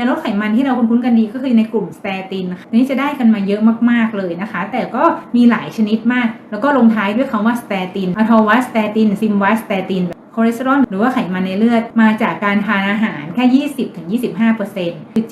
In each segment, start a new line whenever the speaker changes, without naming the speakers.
ยาลดไขมันที่เราคุ้นๆกันดีก็คือในกลุ่มสเตตินนะคะอันนี้จะได้กันมาเยอะมากๆเลยนะคะ แต่ก็มีหลายชนิดมาก แล้วก็ลงท้ายด้วยคำว่าสเตตินอะทอวัสสเตตินซิมวัสสเตตินคอเลสเตอรอลหรือว่าไขมันในเลือดมาจากการทานอาหารแค่ 20-25%คือ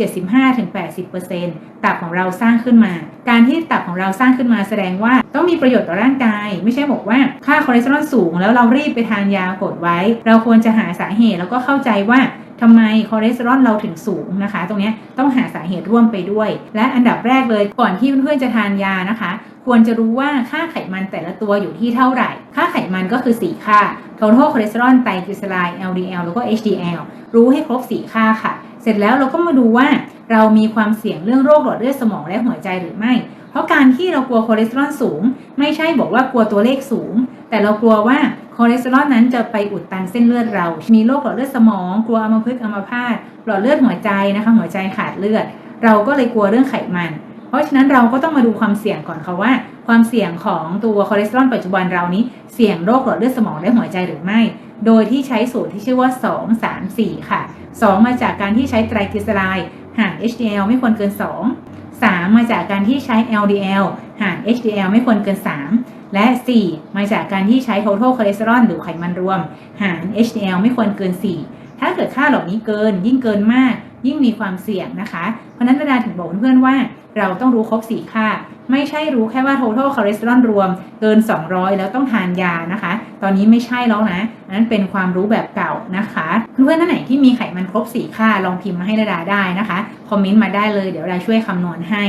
75-80%ตับของเราสร้างขึ้นมา การที่ตับของเราสร้างขึ้นมาแสดงว่าต้องมีประโยชน์ต่อร่างกาย ไม่ใช่บอกว่าค่าคอเลสเตอรอลสูงแล้วเรารีบไปทานยากดไว้ เราควรจะหาสาเหตุแล้วก็เข้าใจว่า ทำไมคอเลสเตอรอลเราถึงสูงนะคะ ตรงนี้ต้องหาสาเหตุร่วมไปด้วย และอันดับแรกเลยก่อนที่เพื่อนๆจะทานยานะคะ ควรจะรู้ว่าค่าไขมันแต่ละตัวอยู่ที่เท่าไหร่ ค่าไขมันก็คือ 4 ค่า total cholesterol ไตรกลีเซอไรด์ LDL แล้วก็ HDL รู้ให้ครบ 4 ค่าค่ะ เสร็จแล้วเราก็มาดูว่าเรามีความเสี่ยงเรื่องโรคหลอดเลือดสมองและหัวใจหรือไม่ เพราะการที่เรากลัวคอเลสเตอรอลสูง ไม่ใช่บอกว่ากลัวตัวเลขสูง แต่เรากลัวว่า คอเลสเตอรอลนั้นจะไปอุดตันเส้นเลือดเรา มีโรคหลอดเลือดสมองกลัวอัมพฤกษ์อัมพาตหลอดเลือดหัวใจนะคะหัวใจขาดเลือด เราก็เลยกลัวเรื่องไขมัน เพราะฉะนั้นเราก็ต้องมาดูความเสี่ยงก่อนค่ะว่า ความเสี่ยงของตัวคอเลสเตอรอลปัจจุบันเรานี้เสี่ยงโรคหลอดเลือดสมองและหัวใจหรือไม่ โดยที่ใช้สูตรที่ชื่อว่า 2 3 4 ค่ะ 2 มาจากการที่ใช้ไตรกลีเซอไรด์ห่าง HDL ไม่ควรเกิน 2 3 มาจากการที่ใช้ LDL ห่าง HDL ไม่ควรเกิน 3 และ 4 มาจากการที่ใช้ total cholesterol หรือไขมันรวม หาง HDL ไม่ควรเกิน 4 ถ้าเกิดค่าเหล่านี้เกิน ยิ่งเกินมาก ยิ่งมีความเสี่ยงนะคะ เพราะนั้นเวลาถึงบอกเพื่อนๆว่า เราต้องรู้ครบ 4 ค่า ไม่ใช่รู้แค่ว่า total cholesterol รวมเกิน 200 แล้วต้องทานยานะคะ ตอนนี้ไม่ใช่แล้วนะ อันนั้นเป็นความรู้แบบเก่านะคะ เพื่อนๆท่านไหนที่มีไขมันครบ 4 ค่า ลองพิมพ์มาให้ดาดาได้นะคะ คอมเมนต์มาได้เลย เดี๋ยวดาช่วยคำนวณให้